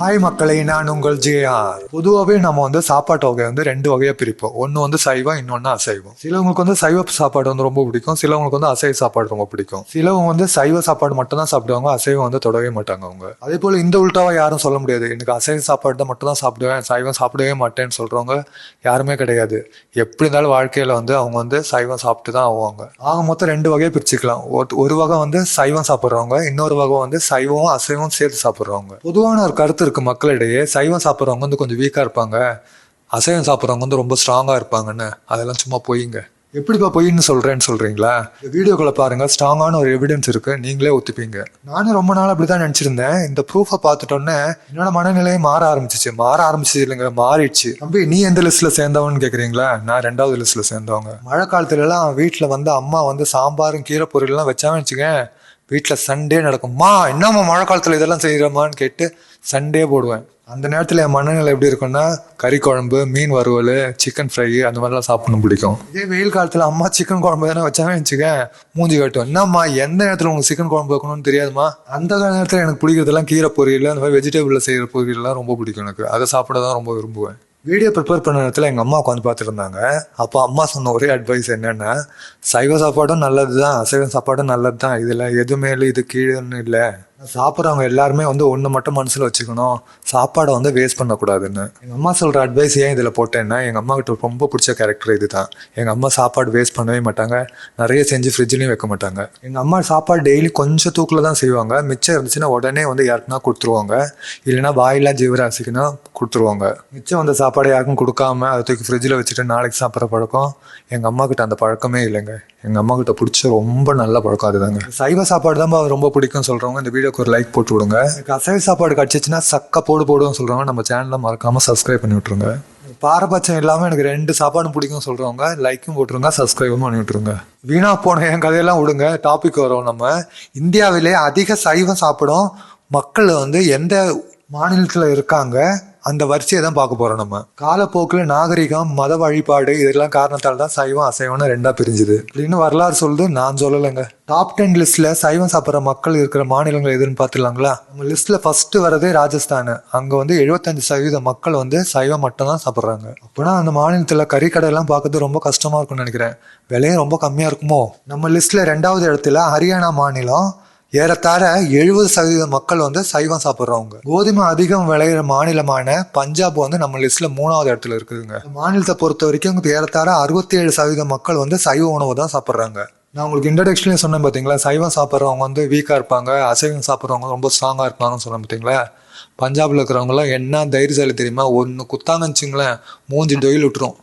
Hi மக்களை நான் உங்கள் ஜேஆர். பொதுவாகவே நம்ம வந்து சாப்பாட்டு வகையை வந்து ரெண்டு வகையாக பிரிப்போம். ஒன்று வந்து சைவம் இன்னொன்று அசைவம். சிலவங்களுக்கு வந்து சைவ சாப்பாடு வந்து ரொம்ப பிடிக்கும். சிலவங்களுக்கு வந்து அசைவ சாப்பாடு ரொம்ப பிடிக்கும். சிலவங்க வந்து சைவ சாப்பாடு மட்டும் தான் சாப்பிடுவாங்க. அசைவம் வந்து தொடவே மாட்டாங்க அவங்க. அதே போல் இந்த உள்டாவாக யாரும் சொல்ல முடியாது. எனக்கு அசைவ சாப்பாடு தான் மட்டும் தான் சாப்பிடுவேன். சைவம் சாப்பிடவே மாட்டேன்னு சொல்கிறவங்க யாருமே கிடையாது. எப்படி இருந்தாலும் வாழ்க்கையில் வந்து அவங்க வந்து சைவம் சாப்பிட்டு தான் ஆவாங்க. ஆக மொத்தம் ரெண்டு வகையை பிரிச்சுக்கலாம். ஒரு- ஒரு வகை வந்து சைவம் சாப்பிட்றவங்க இன்னொரு வகை வந்து சைவம் அசைவம் சேர்த்து சாப்பிட்றவங்க. பொதுவான ஒரு கருத்து இருக்க மக்களிடையே சைவம் சாப்பிட்றவங்க வந்து கொஞ்சம் வீக்காக இருப்பாங்க. அசைவம் சாப்பிட்றவங்க வந்து ரொம்ப ஸ்ட்ராங்காக இருப்பாங்கன்னு. அதெல்லாம் சும்மா போயிங்க. எப்படிப்பா பொய்ன்னு சொல்கிறேன்னு சொல்கிறீங்களா இந்த வீடியோக்களை பாருங்கள் ஸ்ட்ராங்கான ஒரு எவிடன்ஸ் இருக்குது நீங்களே ஒத்துப்பீங்க. நானும் ரொம்ப நாள் அப்படி தான் நினச்சிருந்தேன். இந்த ப்ரூஃபை பார்த்துட்டோன்னே என்னோட மனநிலையை மாற ஆரம்பிச்சிச்சு. மாற ஆரம்பிச்சிச்சு இல்லைங்க மாறிடுச்சு. தம்பி நீ எந்த லிஸ்ட்டில் சேர்ந்தவன்னு கேட்குறீங்களா நான் ரெண்டாவது லிஸ்ட்டில் சேர்ந்தவங்க. மழை காலத்துலலாம் வீட்டில் வந்து அம்மா வந்து சாம்பாரும் கீரை பொரியல்லாம் வச்சாங்கன்னு வச்சுக்கேன் வீட்டில் சண்டே நடக்கும்மா என்னம்மா மழை காலத்தில் இதெல்லாம் செய்கிறோமான்னு கேட்டு சண்டே போடுவேன். அந்த நேரத்தில் என் மனநிலை எப்படி இருக்கும்னா கறி குழம்பு மீன் வறுவல் சிக்கன் ஃப்ரை அந்த மாதிரிலாம் சாப்பிடணும் பிடிக்கும். இதே வெயில் காலத்தில் அம்மா சிக்கன் குழம்பு தானே வச்சாங்கன்னு வச்சுக்கேன் மூஞ்சி காட்டும். என்னம்மா எந்த நேரத்தில் உங்களுக்கு சிக்கன் குழம்பு வைக்கணும்னு தெரியாதுமா அந்த நேரத்தில் எனக்கு பிடிக்கிறதெல்லாம் கீரை பொரியல் அந்த மாதிரி வெஜிடபிளில் செய்கிற பொரியல்லாம் ரொம்ப பிடிக்கும் எனக்கு. அதை சாப்பிட தான் ரொம்ப விரும்புவேன். வீடியோ ப்ரிப்பேர் பண்ண நேரத்தில் எங்கள் அம்மா உட்காந்து பார்த்துருந்தாங்க அப்போ அம்மா சொன்ன ஒரே அட்வைஸ் என்னென்னா சைவ சாப்பாடும் நல்லது தான் அசைவ சாப்பாடும் நல்லது தான் இதில் எது மேலே இது கீழேன்னு இல்லை. சாப்பிட்றவங்க எல்லாருமே வந்து ஒன்று மட்டும் மனசில் வச்சுக்கணும். சாப்பாடை வந்து வேஸ்ட் பண்ணக்கூடாதுன்னு. எங்கள் அம்மா சொல்கிற அட்வைஸ் ஏன் இதில் போட்டேன்னா எங்கள் அம்மா கிட்ட ரொம்ப பிடிச்ச கேரக்டர் இது தான் எங்கள் அம்மா சாப்பாடு வேஸ்ட் பண்ணவே மாட்டாங்க. நிறைய செஞ்சு ஃப்ரிட்ஜ்லேயும் வைக்க மாட்டாங்க. எங்கள் அம்மா சாப்பாடு டெய்லி கொஞ்சம் தூக்கில் தான் செய்வாங்க. மிச்சம் இருந்துச்சுன்னா உடனே வந்து யாருக்குன்னா கொடுத்துருவாங்க. இல்லைன்னா வாயிலா ஜீவராசிக்குன்னா கொடுத்துருவாங்க. மிச்சம் அந்த சாப்பாடை யாருக்கும் கொடுக்காம அதை தூக்கி ஃப்ரிட்ஜில் வச்சுட்டு நாளைக்கு சாப்பிட்ற பழக்கம் எங்கள் அம்மா கிட்ட அந்த பழக்கமே இல்லைங்க. எங்கள் அம்மா கிட்ட பிடிச்ச ரொம்ப நல்ல பழக்கம் அதுதாங்க. சைவ சாப்பாடு தான் ரொம்ப பிடிக்கும் சொல்கிறவங்க இந்த வீடியோக்கு ஒரு லைக் போட்டு விடுங்க. எனக்கு அசைவ சாப்பாடு கிடச்சிச்சின்னா சக்க போடு போடுவோம் சொல்கிறவங்க நம்ம சேனலை மறக்காமல் சப்ஸ்கிரைப் பண்ணி விட்ருங்க பாரபட்சம் இல்லாமல் எனக்கு ரெண்டு சாப்பாடும் பிடிக்கும் சொல்கிறவங்க லைக்கும் போட்டுருங்க சப்ஸ்கிரைபும் பண்ணி விட்ருங்க வீணாக போன என் கதையெல்லாம் விடுங்க. டாபிக் வரோம் நம்ம. இந்தியாவிலே அதிக சைவம் சாப்பிடும் மக்கள் வந்து எந்த மாநிலத்தில் இருக்காங்க? அந்த வரிசையை தான் பார்க்க போறோம் நம்ம. காலப்போக்கில் நாகரிகம் மத வழிபாடு இதெல்லாம் காரணத்தால் தான் சைவம் அசைவம்னு ரெண்டா பிரிஞ்சுது. அப்படின்னு வரலாறு சொல்லுது நான் சொல்லலைங்க. டாப் டென் லிஸ்ட்ல சைவம் சாப்பிட்ற மக்கள் இருக்கிற மாநிலங்கள் எதுன்னு பார்த்துலாங்களா நம்ம லிஸ்ட்ல ஃபர்ஸ்ட் வரதே ராஜஸ்தான். அங்க வந்து எழுபத்தஞ்சு சதவீத மக்கள் வந்து சைவம் மட்டும் தான் சாப்பிட்றாங்க. அப்போனா அந்த மாநிலத்தில் கறிக்கடையெல்லாம் பார்க்கறது ரொம்ப கஷ்டமா இருக்கும்னு நினைக்கிறேன். விலையும் ரொம்ப கம்மியா இருக்குமோ? நம்ம லிஸ்ட்ல ரெண்டாவது இடத்துல ஹரியானா மாநிலம் ஏறத்தாழ எழுபது சதவீத மக்கள் வந்து சைவம் சாப்பிட்றவங்க. கோதுமை அதிகம் விளையிற மாநிலமான பஞ்சாப் வந்து நம்ம லிஸ்ட்ல மூணாவது இடத்துல இருக்குதுங்க. மாநிலத்தை பொறுத்த வரைக்கும் ஏறத்தாழ அறுபத்தி ஏழு சதவீத மக்கள் வந்து சைவ உணவு தான் சாப்பிட்றாங்க. நான் உங்களுக்கு இன்ட்ரடக்ஷன்லேயும் சொன்னேன் பார்த்தீங்களா சைவம் சாப்பிட்றவங்க வந்து வீக்காக இருப்பாங்க அசைவம் சாப்பிட்றவங்க ரொம்ப ஸ்ட்ராங்காக இருப்பாங்கன்னு சொன்னேன் பார்த்தீங்களா பஞ்சாபில் இருக்கிறவங்களாம் என்ன தைரியசாலி தெரியுமா? ஒன்று குத்தாங்கன்னு வச்சுங்களேன் மூஞ்சி டொயில் விட்டுரும்.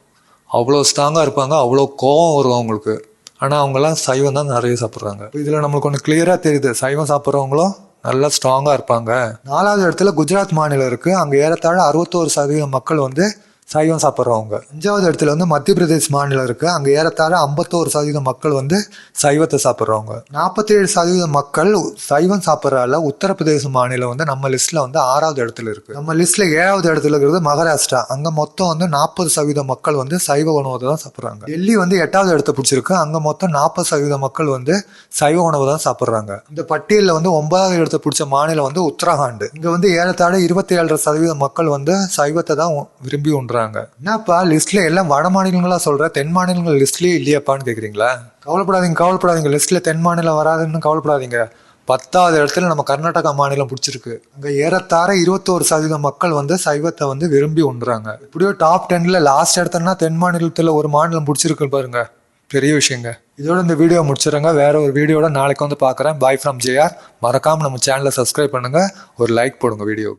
அவ்வளோ ஸ்ட்ராங்காக இருப்பாங்க அவ்வளோ கோவம் வரும் அவங்களுக்கு. ஆனால் அவங்கெல்லாம் சைவம் தான் நிறைய சாப்பிட்றாங்க. இதில் நம்மளுக்கு ஒன்று கிளியராக தெரியுது. சைவம் சாப்பிட்றவங்களும் நல்லா ஸ்ட்ராங்காக இருப்பாங்க. நாலாவது இடத்துல குஜராத் மாநிலம் இருக்குது அங்கே ஏறத்தாழ அறுபத்தோரு சதவீதம் மக்கள் வந்து சைவம் சாப்பிட்றவங்க. அஞ்சாவது இடத்துல வந்து மத்திய பிரதேஷ் மாநிலம் இருக்குது அங்கே ஏறத்தாழ ஐம்பத்தோரு சதவீதம் மக்கள் வந்து சைவத்தை சாப்பிட்றவங்க. நாற்பத்தேழு சதவீதம் மக்கள் சைவம் சாப்பிட்றால உத்தரப்பிரதேச மாநிலம் வந்து நம்ம லிஸ்ட்டில் வந்து ஆறாவது இடத்துல இருக்குது நம்ம லிஸ்ட்டில் ஏழாவது இடத்துல இருக்கிறது மகாராஷ்டிரா. அங்கே மொத்தம் வந்து நாற்பது சதவீதம் மக்கள் வந்து சைவ உணவை தான் சாப்பிட்றாங்க. டெல்லி வந்து எட்டாவது இடத்த பிடிச்சிருக்கு. அங்கே மொத்தம் நாற்பது சதவீதம் மக்கள் வந்து சைவ உணவு தான் சாப்பிட்றாங்க. இந்த பட்டியலில் வந்து ஒன்பதாவது இடத்த பிடிச்ச மாநிலம் வந்து உத்தரகாண்ட். இங்கே வந்து ஏறத்தாழ இருபத்தி ஏழரை சதவீதம் மக்கள் வந்து சைவத்தை தான் விரும்பி உண்றாங்க. என்னப்பா லிஸ்ட்ல எல்லாம் வட மாநிலங்களா சொல்ற? தென் மாநிலங்கள் லிஸ்ட்லயே இல்லையாப்பான்னு கேக்குறீங்களா? கவலைப்படாதீங்க கவலைப்படாதீங்க. லிஸ்ட்ல தென் மாநிலம் வராதுன்னு கவலைப்படாதீங்க. பத்தாவது இடத்துல நம்ம கர்நாடகா மாநிலம் பிடிச்சிருக்கு. அங்க ஏறத்தார இருபத்தோரு சதவீதம் மக்கள் வந்து சைவத்தை வந்து விரும்பி உண்றாங்க. இப்படியோ டாப் டென்ல லாஸ்ட் இடத்துலனா தென் மாநிலத்தில் ஒரு மாநிலம் பிடிச்சிருக்கு பாருங்க. பெரிய விஷயங்க. இதோட இந்த வீடியோ முடிச்சிடுங்க வேற ஒரு வீடியோட நாளைக்கு வந்து பார்க்குறேன் பாய் ஃப்ரம் ஜேஆர் மறக்காமல் நம்ம சேனலை சப்ஸ்கிரைப் பண்ணுங்க. ஒரு லைக் போடுங்க வீடியோ